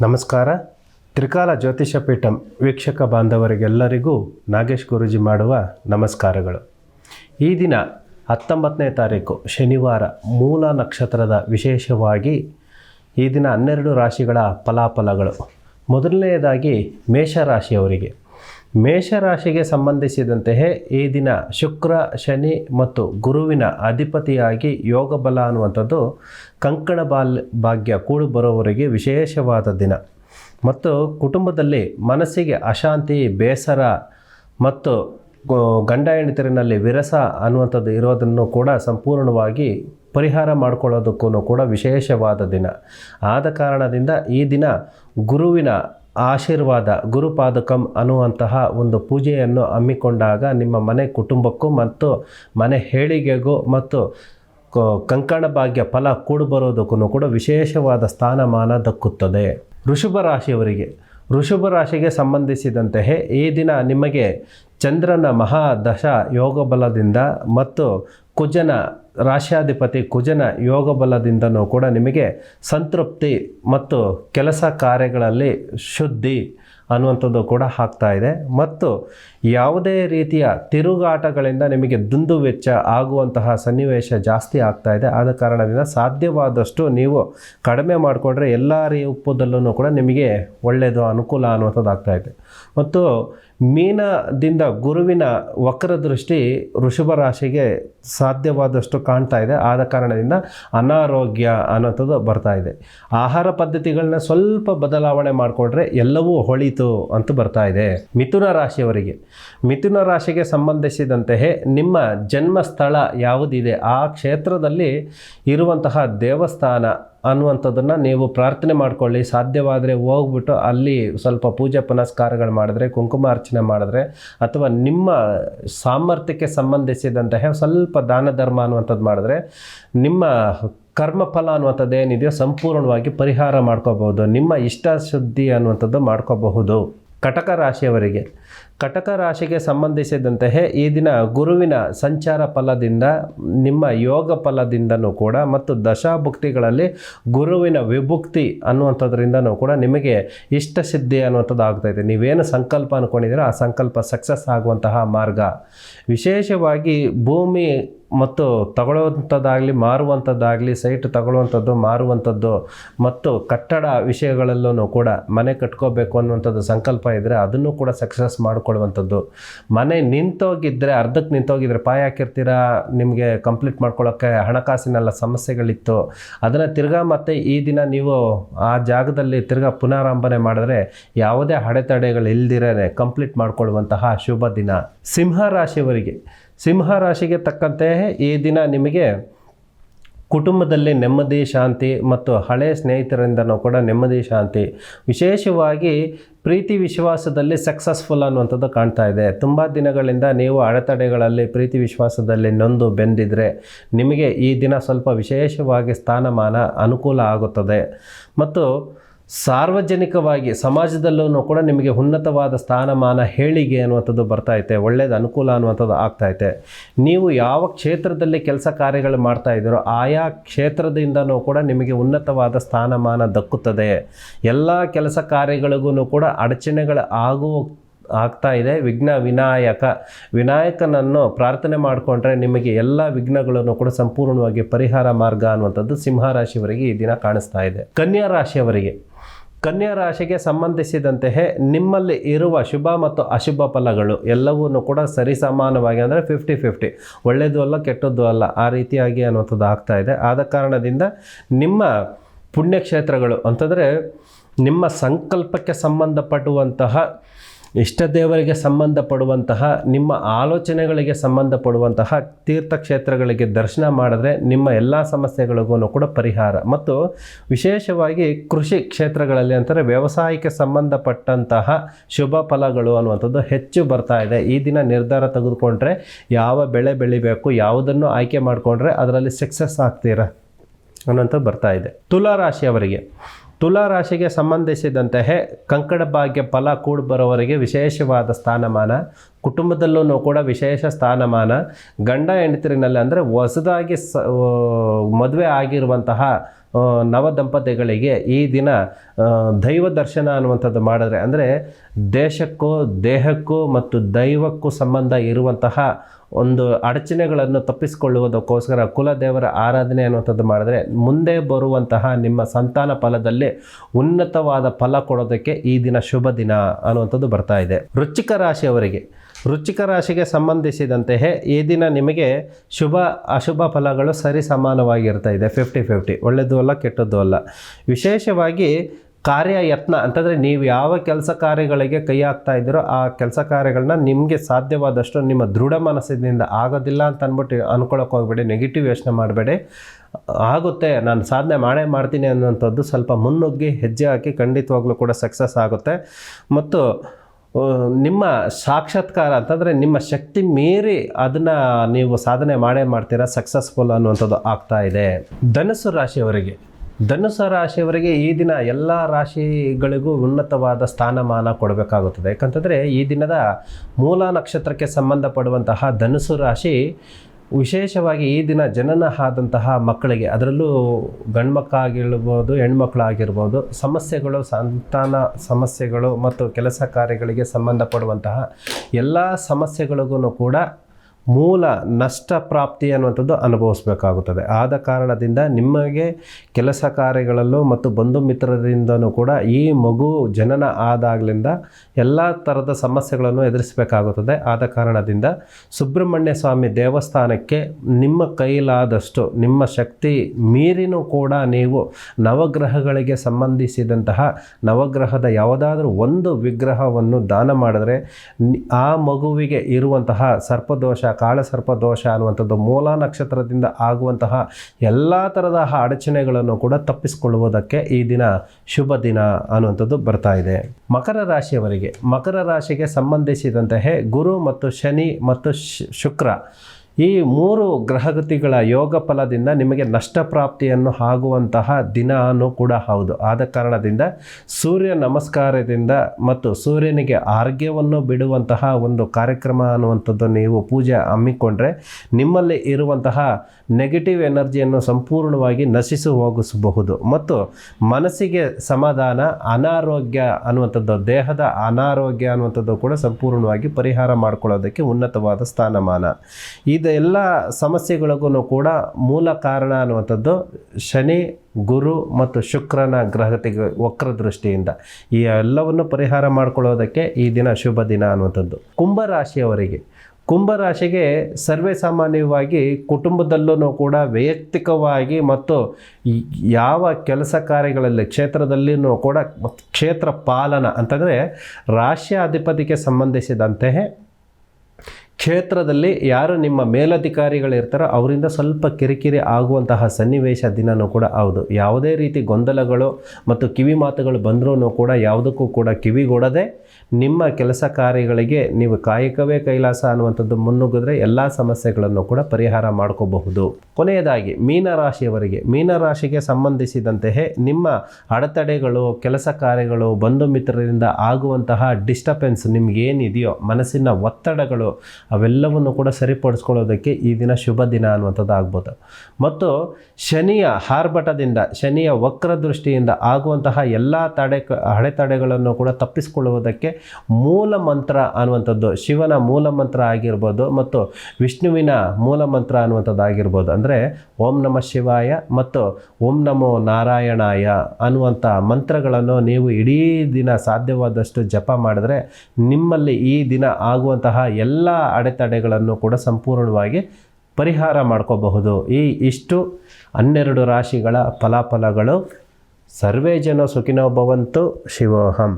ನಮಸ್ಕಾರ. ತ್ರಿಕಾಲ ಜ್ಯೋತಿಷ ಪೀಠಂ ವೀಕ್ಷಕ ಬಾಂಧವರಿಗೆಲ್ಲರಿಗೂ ನಾಗೇಶ್ ಗುರುಜಿ ಮಾಡುವ ನಮಸ್ಕಾರಗಳು. ಈ ದಿನ ಹತ್ತೊಂಬತ್ತನೇ ತಾರೀಕು ಶನಿವಾರ ಮೂಲ ನಕ್ಷತ್ರದ ವಿಶೇಷವಾಗಿ ಈ ದಿನ ಹನ್ನೆರಡು ರಾಶಿಗಳ ಫಲಾಫಲಗಳು. ಮೊದಲನೆಯದಾಗಿ ಮೇಷರಾಶಿಯವರಿಗೆ ಮೇಷರಾಶಿಗೆ ಸಂಬಂಧಿಸಿದಂತೆಯೇ ಈ ದಿನ ಶುಕ್ರ, ಶನಿ ಮತ್ತು ಗುರುವಿನ ಅಧಿಪತಿಯಾಗಿ ಯೋಗ ಬಲ ಅನ್ನುವಂಥದ್ದು ಕಂಕಣ ಬಾಲ್ ಭಾಗ್ಯ ಕೂಡು ಬರೋವರೆಗೆ ವಿಶೇಷವಾದ ದಿನ. ಮತ್ತು ಕುಟುಂಬದಲ್ಲಿ ಮನಸ್ಸಿಗೆ ಅಶಾಂತಿ, ಬೇಸರ ಮತ್ತು ಗಂಡ ಹೆಂಡತಿರಿನಲ್ಲಿ ವಿರಸ ಅನ್ನುವಂಥದ್ದು ಇರೋದನ್ನು ಕೂಡ ಸಂಪೂರ್ಣವಾಗಿ ಪರಿಹಾರ ಮಾಡಿಕೊಳ್ಳೋದಕ್ಕೂ ಕೂಡ ವಿಶೇಷವಾದ ದಿನ. ಆದ ಕಾರಣದಿಂದ ಈ ದಿನ ಗುರುವಿನ ಆಶೀರ್ವಾದ ಗುರುಪಾದಕಂ ಅನ್ನುವಂತಹ ಒಂದು ಪೂಜೆಯನ್ನು ಹಮ್ಮಿಕೊಂಡಾಗ ನಿಮ್ಮ ಮನೆ ಕುಟುಂಬಕ್ಕೂ ಮತ್ತು ಮನೆ ಹೇಳಿಗೆಗೂ ಮತ್ತು ಕಂಕಣ ಭಾಗ್ಯ ಫಲ ಕೂಡು ಬರೋದಕ್ಕೂ ಕೂಡ ವಿಶೇಷವಾದ ಸ್ಥಾನಮಾನ ದಕ್ಕುತ್ತದೆ. ವೃಷಭ ರಾಶಿಯವರಿಗೆ ಋಷಭ ರಾಶಿಗೆ ಸಂಬಂಧಿಸಿದಂತೆಯೇ ಈ ದಿನ ನಿಮಗೆ ಚಂದ್ರನ ಮಹಾದಶ ಯೋಗ ಬಲದಿಂದ ಮತ್ತು ಕುಜನ ರಾಶ್ಯಾಧಿಪತಿ ಕುಜನ ಯೋಗ ಬಲದಿಂದನೂ ಕೂಡ ನಿಮಗೆ ಸಂತೃಪ್ತಿ ಮತ್ತು ಕೆಲಸ ಕಾರ್ಯಗಳಲ್ಲಿ ಶುದ್ಧಿ ಅನ್ನುವಂಥದ್ದು ಕೂಡ ಆಗ್ತಾ ಇದೆ. ಮತ್ತು ಯಾವುದೇ ರೀತಿಯ ತಿರುಗಾಟಗಳಿಂದ ನಿಮಗೆ ದುಂದು ವೆಚ್ಚ ಆಗುವಂತಹ ಸನ್ನಿವೇಶ ಜಾಸ್ತಿ ಆಗ್ತಾ ಇದೆ. ಆದ ಕಾರಣದಿಂದ ಸಾಧ್ಯವಾದಷ್ಟು ನೀವು ಕಡಿಮೆ ಮಾಡಿಕೊಂಡ್ರೆ ಎಲ್ಲ ರೂಪದಲ್ಲೂ ಕೂಡ ನಿಮಗೆ ಒಳ್ಳೆಯದು ಅನುಕೂಲ ಅನ್ನುವಂಥದ್ದು ಆಗ್ತಾ ಇದೆ. ಮತ್ತು ಮೀನದಿಂದ ಗುರುವಿನ ವಕ್ರ ದೃಷ್ಟಿ ವೃಷಭ ರಾಶಿಗೆ ಸಾಧ್ಯವಾದಷ್ಟು ಕಾಣ್ತಾ ಇದೆ. ಆದ ಕಾರಣದಿಂದ ಅನಾರೋಗ್ಯ ಅನ್ನೋಂಥದ್ದು ಬರ್ತಾ ಇದೆ. ಆಹಾರ ಪದ್ಧತಿಗಳನ್ನ ಸ್ವಲ್ಪ ಬದಲಾವಣೆ ಮಾಡಿಕೊಂಡ್ರೆ ಎಲ್ಲವೂ ಹೊಳಿತು ಅಂತ ಬರ್ತಾ ಇದೆ. ಮಿಥುನ ರಾಶಿಯವರಿಗೆ. ಮಿಥುನ ರಾಶಿಗೆ ಸಂಬಂಧಿಸಿದಂತೆಯೇ ನಿಮ್ಮ ಜನ್ಮ ಸ್ಥಳ ಯಾವುದಿದೆ? ಆ ಕ್ಷೇತ್ರದಲ್ಲಿ ಇರುವಂತಹ ದೇವಸ್ಥಾನ ಅನ್ನುವಂಥದ್ದನ್ನು ನೀವು ಪ್ರಾರ್ಥನೆ ಮಾಡ್ಕೊಳ್ಳಿ. ಸಾಧ್ಯವಾದರೆ ಹೋಗ್ಬಿಟ್ಟು ಅಲ್ಲಿ ಸ್ವಲ್ಪ ಪೂಜೆ ಪುನಸ್ಕಾರಗಳು ಮಾಡಿದ್ರೆ ಕುಂಕುಮಾರ್ಚನೆ ಮಾಡಿದ್ರೆ, ಅಥವಾ ನಿಮ್ಮ ಸಾಮರ್ಥ್ಯಕ್ಕೆ ಸಂಬಂಧಿಸಿದಂತಹ ಸ್ವಲ್ಪ ದಾನ ಧರ್ಮ ಅನ್ನುವಂಥದ್ದು ಮಾಡಿದ್ರೆ, ನಿಮ್ಮ ಕರ್ಮಫಲ ಅನ್ನುವಂಥದ್ದು ಏನಿದೆಯೋ ಸಂಪೂರ್ಣವಾಗಿ ಪರಿಹಾರ ಮಾಡ್ಕೋಬಹುದು. ನಿಮ್ಮ ಇಷ್ಟ ಶುದ್ಧಿ ಅನ್ನುವಂಥದ್ದು ಮಾಡ್ಕೋಬಹುದು. ಕಟಕ ರಾಶಿಯವರಿಗೆ ಕಟಕ ರಾಶಿಗೆ ಸಂಬಂಧಿಸಿದಂತೆಯೇ ಈ ದಿನ ಗುರುವಿನ ಸಂಚಾರ ಫಲದಿಂದ, ನಿಮ್ಮ ಯೋಗ ಫಲದಿಂದನೂ ಕೂಡ ಮತ್ತು ದಶಾಭುಕ್ತಿಗಳಲ್ಲಿ ಗುರುವಿನ ವಿಭುಕ್ತಿ ಅನ್ನುವಂಥದ್ರಿಂದನೂ ಕೂಡ ನಿಮಗೆ ಇಷ್ಟ ಸಿದ್ಧಿ ಅನ್ನುವಂಥದ್ದು ಆಗ್ತಾ ಇದೆ. ನೀವೇನು ಸಂಕಲ್ಪ ಅಂದ್ಕೊಂಡಿದ್ದೀರೋ ಆ ಸಂಕಲ್ಪ ಸಕ್ಸಸ್ ಆಗುವಂತಹ ಮಾರ್ಗ. ವಿಶೇಷವಾಗಿ ಭೂಮಿ ಮತ್ತು ತಗೊಳ್ಳುವಂಥದ್ದಾಗಲಿ, ಮಾರುವಂಥದ್ದಾಗಲಿ, ಸೈಟ್ ತಗೊಳ್ಳುವಂಥದ್ದು, ಮಾರುವಂಥದ್ದು ಮತ್ತು ಕಟ್ಟಡ ವಿಷಯಗಳಲ್ಲೂ ಕೂಡ ಮನೆ ಕಟ್ಕೋಬೇಕು ಅನ್ನುವಂಥದ್ದು ಸಂಕಲ್ಪ ಇದ್ದರೆ ಅದನ್ನು ಕೂಡ ಸಕ್ಸಸ್ ಮಾಡ್ಕೊಳ್ಳುವಂಥದ್ದು. ಮನೆ ನಿಂತೋಗಿದ್ದರೆ ಅರ್ಧಕ್ಕೆ ನಿಂತೋಗಿದ್ರೆ ಪಾಯ ಹಾಕಿರ್ತೀರಾ? ನಿಮಗೆ ಕಂಪ್ಲೀಟ್ ಮಾಡ್ಕೊಳ್ಳೋಕ್ಕೆ ಹಣಕಾಸಿನೆಲ್ಲ ಸಮಸ್ಯೆಗಳಿತ್ತು. ಅದನ್ನು ತಿರ್ಗಾ ಮತ್ತೆ ಈ ದಿನ ನೀವು ಆ ಜಾಗದಲ್ಲಿ ತಿರ್ಗಾ ಪುನರಾರಂಭನೆ ಮಾಡಿದ್ರೆ ಯಾವುದೇ ಅಡೆತಡೆಗಳು ಇಲ್ದಿರೇ ಕಂಪ್ಲೀಟ್ ಮಾಡಿಕೊಳ್ಳುವಂತಹ ಶುಭ ದಿನ. ಸಿಂಹ ರಾಶಿಯವರಿಗೆ. ಸಿಂಹ ರಾಶಿಗೆ ತಕ್ಕಂತೆ ಈ ದಿನ ನಿಮಗೆ ಕುಟುಂಬದಲ್ಲಿ ನೆಮ್ಮದಿ, ಶಾಂತಿ ಮತ್ತು ಹಳೆಯ ಸ್ನೇಹಿತರಿಂದನೂ ಕೂಡ ನೆಮ್ಮದಿ, ಶಾಂತಿ. ವಿಶೇಷವಾಗಿ ಪ್ರೀತಿ ವಿಶ್ವಾಸದಲ್ಲಿ ಸಕ್ಸಸ್ಫುಲ್ ಅನ್ನುವಂಥದ್ದು ಕಾಣ್ತಾ ಇದೆ. ತುಂಬ ದಿನಗಳಿಂದ ನೀವು ಅಡೆತಡೆಗಳಲ್ಲಿ ಪ್ರೀತಿ ವಿಶ್ವಾಸದಲ್ಲಿ ನೊಂದು ಬೆಂದಿದ್ರೆ ನಿಮಗೆ ಈ ದಿನ ಸ್ವಲ್ಪ ವಿಶೇಷವಾಗಿ ಸ್ಥಾನಮಾನ ಅನುಕೂಲ ಆಗುತ್ತದೆ. ಮತ್ತು ಸಾರ್ವಜನಿಕವಾಗಿ ಸಮಾಜದಲ್ಲೂ ಕೂಡ ನಿಮಗೆ ಉನ್ನತವಾದ ಸ್ಥಾನಮಾನ ಹೇಳಿಗೆ ಅನ್ನುವಂಥದ್ದು ಬರ್ತಾ ಐತೆ ಒಳ್ಳೆಯದು ಅನುಕೂಲ ಅನ್ನುವಂಥದ್ದು ಆಗ್ತಾ ಐತೆ. ನೀವು ಯಾವ ಕ್ಷೇತ್ರದಲ್ಲಿ ಕೆಲಸ ಕಾರ್ಯಗಳು ಮಾಡ್ತಾ ಇದ್ದೀರೋ ಆಯಾ ಕ್ಷೇತ್ರದಿಂದನೂ ಕೂಡ ನಿಮಗೆ ಉನ್ನತವಾದ ಸ್ಥಾನಮಾನ ದಕ್ಕುತ್ತದೆ. ಎಲ್ಲ ಕೆಲಸ ಕಾರ್ಯಗಳಿಗೂ ಕೂಡ ಅಡಚಣೆಗಳು ಆಗುವ ಆಗ್ತಾ ಇದೆ. ವಿಘ್ನ ವಿನಾಯಕ, ವಿನಾಯಕನನ್ನು ಪ್ರಾರ್ಥನೆ ಮಾಡಿಕೊಂಡ್ರೆ ನಿಮಗೆ ಎಲ್ಲ ವಿಘ್ನಗಳನ್ನು ಕೂಡ ಸಂಪೂರ್ಣವಾಗಿ ಪರಿಹಾರ ಮಾರ್ಗ ಅನ್ನುವಂಥದ್ದು ಸಿಂಹರಾಶಿಯವರಿಗೆ ಈ ದಿನ ಕಾಣಿಸ್ತಾ ಇದೆ. ಕನ್ಯಾ ರಾಶಿಯವರಿಗೆ ಕನ್ಯಾ ರಾಶಿಗೆ ಸಂಬಂಧಿಸಿದಂತೆ ನಿಮ್ಮಲ್ಲಿ ಇರುವ ಶುಭ ಮತ್ತು ಅಶುಭ ಫಲಗಳು ಎಲ್ಲವೂ ಕೂಡ ಸರಿಸಮಾನವಾಗಿ ಅಂದರೆ ಫಿಫ್ಟಿ ಫಿಫ್ಟಿ ಒಳ್ಳೆಯದು ಅಲ್ಲ, ಕೆಟ್ಟದ್ದು ಅಲ್ಲ, ಆ ರೀತಿಯಾಗಿ ಅನ್ನುವಂಥದ್ದು ಆಗ್ತಾ ಇದೆ. ಆದ ಕಾರಣದಿಂದ ನಿಮ್ಮ ಪುಣ್ಯಕ್ಷೇತ್ರಗಳು ಅಂತಂದರೆ ನಿಮ್ಮ ಸಂಕಲ್ಪಕ್ಕೆ ಸಂಬಂಧಪಡುವಂತಹ ಇಷ್ಟ ದೇವರಿಗೆ ಸಂಬಂಧಪಡುವಂತಹ, ನಿಮ್ಮ ಆಲೋಚನೆಗಳಿಗೆ ಸಂಬಂಧಪಡುವಂತಹ ತೀರ್ಥಕ್ಷೇತ್ರಗಳಿಗೆ ದರ್ಶನ ಮಾಡಿದ್ರೆ ನಿಮ್ಮ ಎಲ್ಲ ಸಮಸ್ಯೆಗಳಿಗೂ ಕೂಡ ಪರಿಹಾರ. ಮತ್ತು ವಿಶೇಷವಾಗಿ ಕೃಷಿ ಕ್ಷೇತ್ರಗಳಲ್ಲಿ ಅಂತಾರೆ ವ್ಯವಸಾಯಕ್ಕೆ ಸಂಬಂಧಪಟ್ಟಂತಹ ಶುಭ ಫಲಗಳು ಅನ್ನುವಂಥದ್ದು ಹೆಚ್ಚು ಬರ್ತಾ ಇದೆ. ಈ ದಿನ ನಿರ್ಧಾರ ತೆಗೆದುಕೊಂಡ್ರೆ ಯಾವ ಬೆಳೆ ಬೆಳಿಬೇಕು, ಯಾವುದನ್ನು ಆಯ್ಕೆ ಮಾಡಿಕೊಂಡ್ರೆ ಅದರಲ್ಲಿ ಸಕ್ಸಸ್ ಆಗ್ತೀರಾ ಅನ್ನೋಂಥದ್ದು ಬರ್ತಾ ಇದೆ. ತುಲಾ ರಾಶಿಯವರಿಗೆ ತುಲಾ ರಾಶಿಗೆ ಸಂಬಂಧಿಸಿದಂತೆ ಕಂಕಡ ಭಾಗ್ಯ ಫಲ ಕೂಡಿ ಬರೋವರೆಗೆ ವಿಶೇಷವಾದ ಸ್ಥಾನಮಾನ. ಕುಟುಂಬದಲ್ಲೂ ಕೂಡ ವಿಶೇಷ ಸ್ಥಾನಮಾನ. ಗಂಡ ಹೆಂಡತಿರಿನಲ್ಲಿ ಅಂದರೆ ಹೊಸದಾಗಿ ಸ ಮದುವೆ ಆಗಿರುವಂತಹ ನವ ದಂಪತಿಗಳಿಗೆ ಈ ದಿನ ದೈವ ದರ್ಶನ ಅನ್ನುವಂಥದ್ದು ಮಾಡಿದ್ರೆ ಅಂದರೆ ದೇಶಕ್ಕೂ, ದೇಹಕ್ಕೂ ಮತ್ತು ದೈವಕ್ಕೂ ಸಂಬಂಧ ಇರುವಂತಹ ಒಂದು ಅಡಚಣೆಗಳನ್ನು ತಪ್ಪಿಸಿಕೊಳ್ಳುವುದಕ್ಕೋಸ್ಕರ ಕುಲದೇವರ ಆರಾಧನೆ ಅನ್ನುವಂಥದ್ದು ಮಾಡಿದ್ರೆ ಮುಂದೆ ಬರುವಂತಹ ನಿಮ್ಮ ಸಂತಾನ ಫಲದಲ್ಲಿ ಉನ್ನತವಾದ ಫಲ ಕೊಡೋದಕ್ಕೆ ಈ ದಿನ ಶುಭ ದಿನ ಅನ್ನುವಂಥದ್ದು ಬರ್ತಾ ಇದೆ. ವೃಶ್ಚಿಕ ರಾಶಿಯವರಿಗೆ ರುಚಿಕ ರಾಶಿಗೆ ಸಂಬಂಧಿಸಿದಂತೆ ಈ ದಿನ ನಿಮಗೆ ಶುಭ, ಅಶುಭ ಫಲಗಳು ಸರಿ ಸಮಾನವಾಗಿರ್ತಾ ಇದೆ ಫಿಫ್ಟಿ ಫಿಫ್ಟಿ ಒಳ್ಳೆಯದು ಅಲ್ಲ, ಕೆಟ್ಟದ್ದು ಅಲ್ಲ. ವಿಶೇಷವಾಗಿ ಕಾರ್ಯ ಯತ್ನ ಅಂತಂದರೆ ನೀವು ಯಾವ ಕೆಲಸ ಕಾರ್ಯಗಳಿಗೆ ಕೈ ಹಾಕ್ತಾ ಇದ್ದೀರೋ ಆ ಕೆಲಸ ಕಾರ್ಯಗಳನ್ನ ನಿಮಗೆ ಸಾಧ್ಯವಾದಷ್ಟು ನಿಮ್ಮ ದೃಢ ಮನಸ್ಸಿನಿಂದ ಆಗೋದಿಲ್ಲ ಅಂತ ಅಂದ್ಬಿಟ್ಟು ಅನ್ಕೊಳಕ್ಕೆ ಹೋಗ್ಬೇಡಿ ನೆಗೆಟಿವ್ ಯೋಚನೆ ಮಾಡಬೇಡಿ. ಆಗುತ್ತೆ, ನಾನು ಸಾಧನೆ ಮಾಡೇ ಮಾಡ್ತೀನಿ ಅನ್ನೋಂಥದ್ದು ಸ್ವಲ್ಪ ಮುನ್ನುಗ್ಗಿ ಹೆಜ್ಜೆ ಹಾಕಿ ಖಂಡಿತವಾಗ್ಲೂ ಕೂಡ ಸಕ್ಸಸ್ ಆಗುತ್ತೆ. ಮತ್ತು ನಿಮ್ಮ ಸಾಕ್ಷಾತ್ಕಾರ ಅಂತಂದರೆ ನಿಮ್ಮ ಶಕ್ತಿ ಮೀರಿ ಅದನ್ನು ನೀವು ಸಾಧನೆ ಮಾಡೇ ಮಾಡ್ತೀರಾ ಸಕ್ಸಸ್ಫುಲ್ ಅನ್ನುವಂಥದ್ದು ಆಗ್ತಾ ಇದೆ. ಧನಸು ರಾಶಿಯವರಿಗೆ. ಧನುಸ್ಸು ರಾಶಿಯವರಿಗೆ ಈ ದಿನ ಎಲ್ಲ ರಾಶಿಗಳಿಗೂ ಉನ್ನತವಾದ ಸ್ಥಾನಮಾನ ಕೊಡಬೇಕಾಗುತ್ತದೆ. ಯಾಕಂತಂದರೆ ಈ ದಿನದ ಮೂಲ ನಕ್ಷತ್ರಕ್ಕೆ ಸಂಬಂಧಪಡುವಂತಹ ಧನುಸು ರಾಶಿ ವಿಶೇಷವಾಗಿ ಈ ದಿನ ಜನನ ಆದಂತಹ ಮಕ್ಕಳಿಗೆ, ಅದರಲ್ಲೂ ಗಂಡ್ಮಕ್ಕಾಗಿರ್ಬೋದು, ಹೆಣ್ಮಕ್ಳಾಗಿರ್ಬೋದು, ಸಮಸ್ಯೆಗಳು, ಸಂತಾನ ಸಮಸ್ಯೆಗಳು ಮತ್ತು ಕೆಲಸ ಕಾರ್ಯಗಳಿಗೆ ಸಂಬಂಧಪಡುವಂತಹ ಎಲ್ಲ ಸಮಸ್ಯೆಗಳಿಗೂ ಕೂಡ ಮೂಲ ನಷ್ಟ ಪ್ರಾಪ್ತಿ ಅನ್ನುವಂಥದ್ದು ಅನುಭವಿಸಬೇಕಾಗುತ್ತದೆ. ಆದ ಕಾರಣದಿಂದ ನಿಮಗೆ ಕೆಲಸ ಕಾರ್ಯಗಳಲ್ಲೂ ಮತ್ತು ಬಂಧು ಮಿತ್ರರಿಂದನೂ ಕೂಡ ಈ ಮಗು ಜನನ ಆದಾಗಲಿಂದ ಎಲ್ಲ ಥರದ ಸಮಸ್ಯೆಗಳನ್ನು ಎದುರಿಸಬೇಕಾಗುತ್ತದೆ. ಆದ ಕಾರಣದಿಂದ ಸುಬ್ರಹ್ಮಣ್ಯ ಸ್ವಾಮಿ ದೇವಸ್ಥಾನಕ್ಕೆ ನಿಮ್ಮ ಕೈಲಾದಷ್ಟು, ನಿಮ್ಮ ಶಕ್ತಿ ಮೀರಿನೂ ಕೂಡ ನೀವು ನವಗ್ರಹಗಳಿಗೆ ಸಂಬಂಧಿಸಿದಂತಹ ನವಗ್ರಹದ ಯಾವುದಾದ್ರೂ ಒಂದು ವಿಗ್ರಹವನ್ನು ದಾನ ಮಾಡಿದರೆ, ಆ ಮಗುವಿಗೆ ಇರುವಂತಹ ಸರ್ಪದೋಷ ಕಾಳಸರ್ಪ ದೋಷ ಅನ್ನುವಂಥದ್ದು ಮೂಲ ನಕ್ಷತ್ರದಿಂದ ಆಗುವಂತಹ ಎಲ್ಲ ಥರದ ಅಡಚಣೆಗಳನ್ನು ಕೂಡ ತಪ್ಪಿಸಿಕೊಳ್ಳುವುದಕ್ಕೆ ಈ ದಿನ ಶುಭ ದಿನ ಅನ್ನುವಂಥದ್ದು ಬರ್ತಾ ಇದೆ. ಮಕರ ರಾಶಿಯವರಿಗೆ ಮಕರ ರಾಶಿಗೆ ಸಂಬಂಧಿಸಿದಂತಹ ಗುರು ಮತ್ತು ಶನಿ ಮತ್ತು ಶುಕ್ರ ಈ ಮೂರು ಗ್ರಹಗತಿಗಳ ಯೋಗ ಫಲದಿಂದ ನಿಮಗೆ ನಷ್ಟ ಪ್ರಾಪ್ತಿಯನ್ನು ಆಗುವಂತಹ ದಿನನೂ ಕೂಡ ಹೌದು. ಆದ ಕಾರಣದಿಂದ ಸೂರ್ಯ ನಮಸ್ಕಾರದಿಂದ ಮತ್ತು ಸೂರ್ಯನಿಗೆ ಆರ್ಘ್ಯವನ್ನು ಬಿಡುವಂತಹ ಒಂದು ಕಾರ್ಯಕ್ರಮ ಅನ್ನುವಂಥದ್ದು ನೀವು ಪೂಜೆ ಹಮ್ಮಿಕೊಂಡ್ರೆ ನಿಮ್ಮಲ್ಲಿ ಇರುವಂತಹ ನೆಗೆಟಿವ್ ಎನರ್ಜಿಯನ್ನು ಸಂಪೂರ್ಣವಾಗಿ ನಶಿಸಿ ಹೋಗಿಸಬಹುದು. ಮತ್ತು ಮನಸ್ಸಿಗೆ ಸಮಾಧಾನ, ಅನಾರೋಗ್ಯ ಅನ್ನುವಂಥದ್ದು, ದೇಹದ ಅನಾರೋಗ್ಯ ಅನ್ನುವಂಥದ್ದು ಕೂಡ ಸಂಪೂರ್ಣವಾಗಿ ಪರಿಹಾರ ಮಾಡ್ಕೊಳ್ಳೋದಕ್ಕೆ ಉನ್ನತವಾದ ಸ್ಥಾನಮಾನ. ಇದೆಲ್ಲ ಸಮಸ್ಯೆಗಳಿಗೂ ಕೂಡ ಮೂಲ ಕಾರಣ ಅನ್ನುವಂಥದ್ದು ಶನಿ, ಗುರು ಮತ್ತು ಶುಕ್ರನ ಗ್ರಹತಿಗೆ ವಕ್ರ ದೃಷ್ಟಿಯಿಂದ ಈ ಎಲ್ಲವನ್ನು ಪರಿಹಾರ ಮಾಡಿಕೊಳ್ಳೋದಕ್ಕೆ ಈ ದಿನ ಶುಭ ದಿನ ಅನ್ನುವಂಥದ್ದು. ಕುಂಭರಾಶಿಯವರಿಗೆ ಕುಂಭರಾಶಿಗೆ ಸರ್ವೇ ಸಾಮಾನ್ಯವಾಗಿ ಕುಟುಂಬದಲ್ಲೂ ಕೂಡ ವೈಯಕ್ತಿಕವಾಗಿ ಮತ್ತು ಯಾವ ಕೆಲಸ ಕಾರ್ಯಗಳಲ್ಲಿ ಕ್ಷೇತ್ರದಲ್ಲಿಯೂ ಕೂಡ ಕ್ಷೇತ್ರ ಪಾಲನ ಅಂತಂದರೆ ರಾಶ್ಯಾಧಿಪತಿಗೆ ಸಂಬಂಧಿಸಿದಂತೆ ಕ್ಷೇತ್ರದಲ್ಲಿ ಯಾರು ನಿಮ್ಮ ಮೇಲಧಿಕಾರಿಗಳಿರ್ತಾರೋ ಅವರಿಂದ ಸ್ವಲ್ಪ ಕಿರಿಕಿರಿ ಆಗುವಂತಹ ಸನ್ನಿವೇಶ ದಿನನೂ ಕೂಡ ಹೌದು. ಯಾವುದೇ ರೀತಿ ಗೊಂದಲಗಳು ಮತ್ತು ಕಿವಿ ಮಾತುಗಳು ಬಂದರೂ ಕೂಡ ಯಾವುದಕ್ಕೂ ಕೂಡ ಕಿವಿಗೊಡದೆ ನಿಮ್ಮ ಕೆಲಸ ಕಾರ್ಯಗಳಿಗೆ ನೀವು ಕಾಯಕವೇ ಕೈಲಾಸ ಅನ್ನುವಂಥದ್ದು ಮುನ್ನುಗ್ಗಿದ್ರೆ ಎಲ್ಲ ಸಮಸ್ಯೆಗಳನ್ನು ಕೂಡ ಪರಿಹಾರ ಮಾಡ್ಕೋಬಹುದು. ಕೊನೆಯದಾಗಿ, ಮೀನರಾಶಿಯವರಿಗೆ, ಮೀನರಾಶಿಗೆ ಸಂಬಂಧಿಸಿದಂತೆಯೇ ನಿಮ್ಮ ಅಡೆತಡೆಗಳು, ಕೆಲಸ ಕಾರ್ಯಗಳು, ಬಂಧು ಮಿತ್ರರಿಂದ ಆಗುವಂತಹ ಡಿಸ್ಟರ್ಬೆನ್ಸ್ ನಿಮ್ಗೇನಿದೆಯೋ, ಮನಸ್ಸಿನ ಒತ್ತಡಗಳು, ಅವೆಲ್ಲವನ್ನು ಕೂಡ ಸರಿಪಡಿಸ್ಕೊಳ್ಳೋದಕ್ಕೆ ಈ ದಿನ ಶುಭ ದಿನ ಅನ್ನುವಂಥದ್ದು ಆಗ್ಬೋದು. ಮತ್ತು ಶನಿಯ ಹಾರ್ಭಟದಿಂದ, ಶನಿಯ ವಕ್ರ ದೃಷ್ಟಿಯಿಂದ ಆಗುವಂತಹ ಎಲ್ಲ ತಡೆ, ಅಡೆತಡೆಗಳನ್ನು ಕೂಡ ತಪ್ಪಿಸಿಕೊಳ್ಳುವುದಕ್ಕೆ ಮೂಲ ಮಂತ್ರ ಅನ್ನುವಂಥದ್ದು ಶಿವನ ಮೂಲ ಮಂತ್ರ ಆಗಿರ್ಬೋದು ಮತ್ತು ವಿಷ್ಣುವಿನ ಮೂಲ ಮಂತ್ರ ಅನ್ನುವಂಥದ್ದು ಆಗಿರ್ಬೋದು. ಅಂದರೆ ಓಂ ನಮ ಶಿವಾಯ ಮತ್ತು ಓಂ ನಮೋ ನಾರಾಯಣಾಯ ಅನ್ನುವಂಥ ಮಂತ್ರಗಳನ್ನು ನೀವು ಇಡೀ ದಿನ ಸಾಧ್ಯವಾದಷ್ಟು ಜಪ ಮಾಡಿದ್ರೆ ನಿಮ್ಮಲ್ಲಿ ಈ ದಿನ ಆಗುವಂತಹ ಎಲ್ಲ ಅಡೆತಡೆಗಳನ್ನು ಕೂಡ ಸಂಪೂರ್ಣವಾಗಿ ಪರಿಹಾರ ಮಾಡ್ಕೋಬಹುದು. ಈ ಇಷ್ಟು ಹನ್ನೆರಡು ರಾಶಿಗಳ ಫಲಾಫಲಗಳು. ಸರ್ವೇ ಜನ ಸುಖಿನೋ ಭವಂತು ಶಿವೋಹಂ.